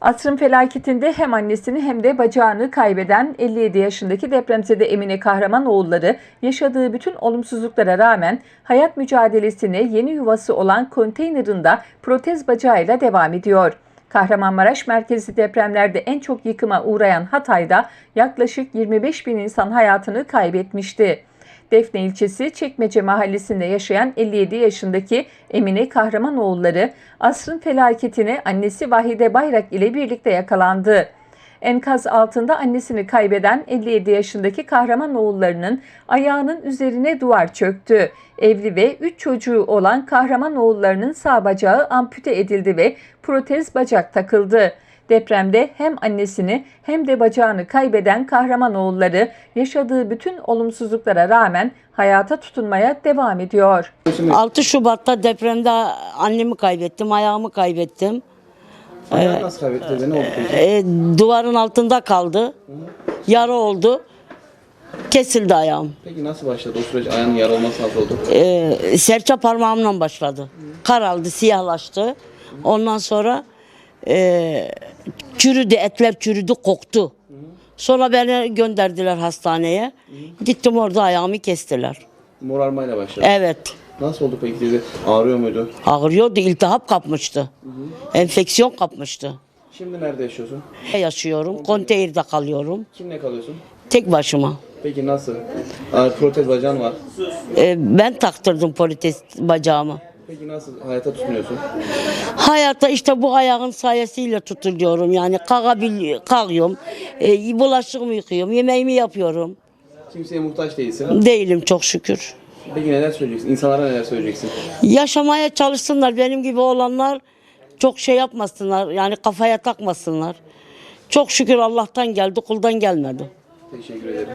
Asrın felaketinde hem annesini hem de bacağını kaybeden 57 yaşındaki depremzede Emine Kahramanoğulları yaşadığı bütün olumsuzluklara rağmen hayat mücadelesine yeni yuvası olan konteynerında protez bacağıyla devam ediyor. Kahramanmaraş merkezli depremlerde en çok yıkıma uğrayan Hatay'da yaklaşık 25 bin insan hayatını kaybetmişti. Defne ilçesi Çekmece mahallesinde yaşayan 57 yaşındaki Emine Kahramanoğulları asrın felaketine annesi Vahide Bayrak ile birlikte yakalandı. Enkaz altında annesini kaybeden 57 yaşındaki Kahramanoğullarının ayağının üzerine duvar çöktü. Evli ve 3 çocuğu olan Kahramanoğullarının sağ bacağı ampute edildi ve protez bacak takıldı. Depremde hem annesini hem de bacağını kaybeden Kahramanoğulları yaşadığı bütün olumsuzluklara rağmen hayata tutunmaya devam ediyor. 6 Şubat'ta depremde annemi kaybettim, ayağımı kaybettim. Ayağı nasıl kaybetti? Ne oldu? E, duvarın altında kaldı. Yara oldu. Kesildi ayağım. Peki nasıl başladı o süreç? Ayağının yara olması nasıl oldu? E, serçe parmağımla başladı. Karaldı, siyahlaştı. Ondan sonra e, çürüdü, etler çürüdü, koktu. Sonra beni gönderdiler hastaneye. Gittim orada ayağımı kestiler. Morarmayla başladı. Evet. Nasıl oldu peki dedi? Ağrıyor muydu? Ağrıyordu, iltihap kapmıştı. Enfeksiyon kapmıştı. Şimdi nerede yaşıyorsun? Yaşıyorum, konteynerde kalıyorum. Kimle kalıyorsun? Tek başıma. Peki nasıl? Aa, protez bacağın var. Ee, ben taktırdım polites bacağımı. Peki nasıl hayata tutunuyorsun? Hayatta işte bu ayağın sayesiyle tutuluyorum. Yani kalkabil, kalkıyorum, e, bulaşığımı yıkıyorum, yemeğimi yapıyorum. Kimseye muhtaç değilsin. Değilim çok şükür. Peki neler söyleyeceksin? İnsanlara neler söyleyeceksin? Yaşamaya çalışsınlar. Benim gibi olanlar çok şey yapmasınlar. Yani kafaya takmasınlar. Çok şükür Allah'tan geldi, kuldan gelmedi. Teşekkür ederim.